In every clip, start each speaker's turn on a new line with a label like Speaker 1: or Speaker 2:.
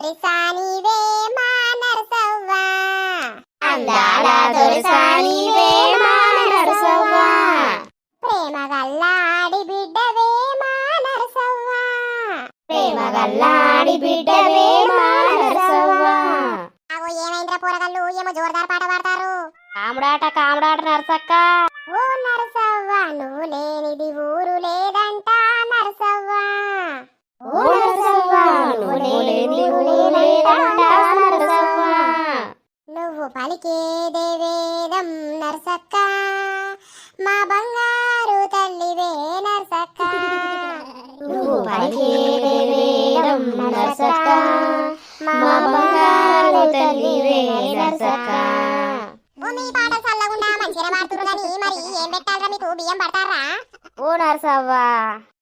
Speaker 1: తొలిసానివే మా నరసవ్వ.
Speaker 2: అందాల తొలిసానివే మా నరసవ్వ.
Speaker 1: ప్రేమ గల్లాడి బిడ్డవే మా నరసవ్వ.
Speaker 2: ప్రేమ గల్లాడి బిడ్డవే మా నరసవ్వ.
Speaker 1: అగో ఏమైందిరా పోరగల్లు ఏమో జోరుదార్ పాట పాడతారు.
Speaker 2: కాముడాట కాముడాట నరసక్క.
Speaker 1: నువ్వు పలికేదే వేదం నరసక్క. మా బంగారు తల్లివే నరసక్క.
Speaker 2: నువ్వు పలికేదే వేదం నరసక్క, మా బంగారు తల్లివే నరసక్క.
Speaker 1: ఓ మీ పాట చల్లగుండా మంచిగా పాడుతురు గాని మరి ఏం పెట్టాలరా మీకు? బియ్యం పడతారా?
Speaker 2: ఓ నరసవ్వ.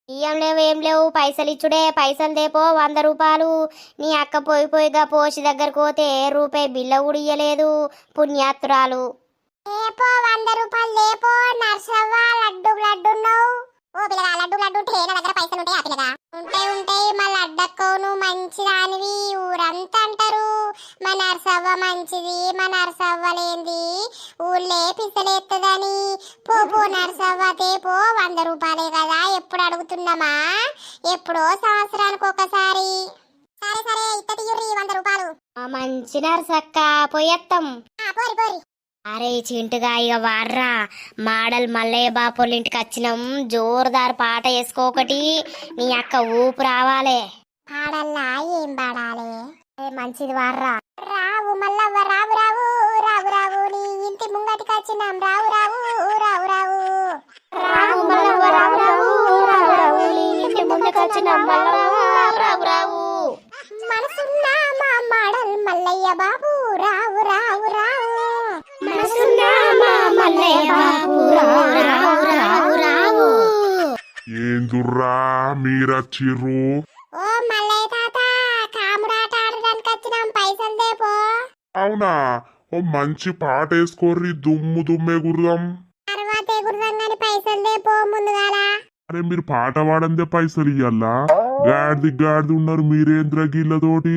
Speaker 2: బియ్యం లేవు ఏం లేవు పైసలు ఇచ్చుడే పైసలు దేపో వంద రూపాయలు. నీ అక్క పోయి పోయిగా పోసి దగ్గరకు పోతే రూపాయి బిల్ల కూడా ఇయ్యలేదు పుణ్యాత్తురాలు
Speaker 1: లేపో వంద రూపాయలు లేపో నర్సవ్వ లడ్డు లడ్డు ఓ పిల్లగా లడ్డు లడ్డు ఉంటే నా దగ్గర పైసలు ఉంటాయి పిల్లగా ఉంటే ఉంటాయి మా లడ్డక్కవును మంచి దానివి ఊరంతా అంటారు. మా నర్సవ్వ మంచిది మా నర్సవ్వ లేనిది ఊళ్ళే పిసలేత్తదని. పో పో నర్సవ్వ తేపో వంద రూపాయలే కదా ఎప్పుడు అడుగుతున్నామా? ఎప్పుడో సంవత్సరానికి ఒకసారి. సరే సరే ఇత్త తీయుర్రి వంద రూపాయలు.
Speaker 2: ఆ మంచి నరసక్క పోయత్తం
Speaker 1: ఆ, పోరి పోరి.
Speaker 2: అరే చింటుగా ఇక వార్రా. మాడల్ మల్లయ్య బాపోళ్ళ ఇంటికి వచ్చినాం జోరుదారు పాట వేసుకోకటి నీ అక్క ఊపు రావాలే.
Speaker 1: పాడల్లా ఏం పాడాలి?
Speaker 2: ఏ మంచిది వార్రా.
Speaker 1: రావు. రావు రావు మనసున్న మా మాడల్ మల్లయ్య బాబు రావు రావు రావు.
Speaker 2: మనసున్నా మా మల్లయ్య బాబు రావు రావు రావు రావు.
Speaker 3: ఏందుర్రా మీరచ్చిర్రు
Speaker 1: ఓ మల్లయ్య తాత కాముడాట ఆడడానికి వచ్చినాం పైసలు దేపో.
Speaker 3: అవునా? ఓ మంచి పాట వేసుకోర్రి దుమ్ము దుమ్మే గుర్రం
Speaker 1: తర్వాత ఎగురుదాం పైసలు దేపో ముందుగాల.
Speaker 3: అరే మీరు పాట పాడందే పైసలు ఇయ్యల్లా గాడిది గాడిది ఉన్నారు మీరేంద్ర గీళ్ళతోటి?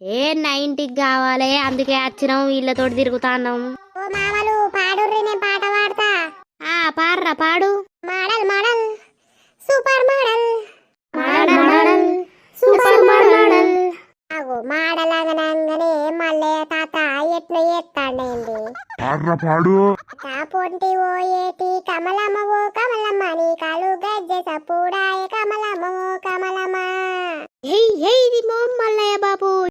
Speaker 2: ఏ నైన్టీకి కావాలి అందుకే వచ్చినాం వీళ్ళతోటి తిరుగుతాన్నాం.
Speaker 1: ఓ మామలు పాడుర్రి నేను పాట పాడతా.
Speaker 2: ఆ పార్రా పాడు.
Speaker 1: Model model super model.
Speaker 2: Model model super model.
Speaker 1: అగో మోడల్ అనగానే మల్లయ్య తాత ఎట్లా
Speaker 3: పాడ్రా పాడు
Speaker 1: నా పొంటి ఓ ఏటి కమలమ్మ ఓ కమలమ్మ నీ కాలు గజ్జె సప్పుడాయ కమలమ్మ ఓ కమలమ్మ.
Speaker 2: ఏయ్ ఏయ్ ఇది మో మల్లయ్య బాబు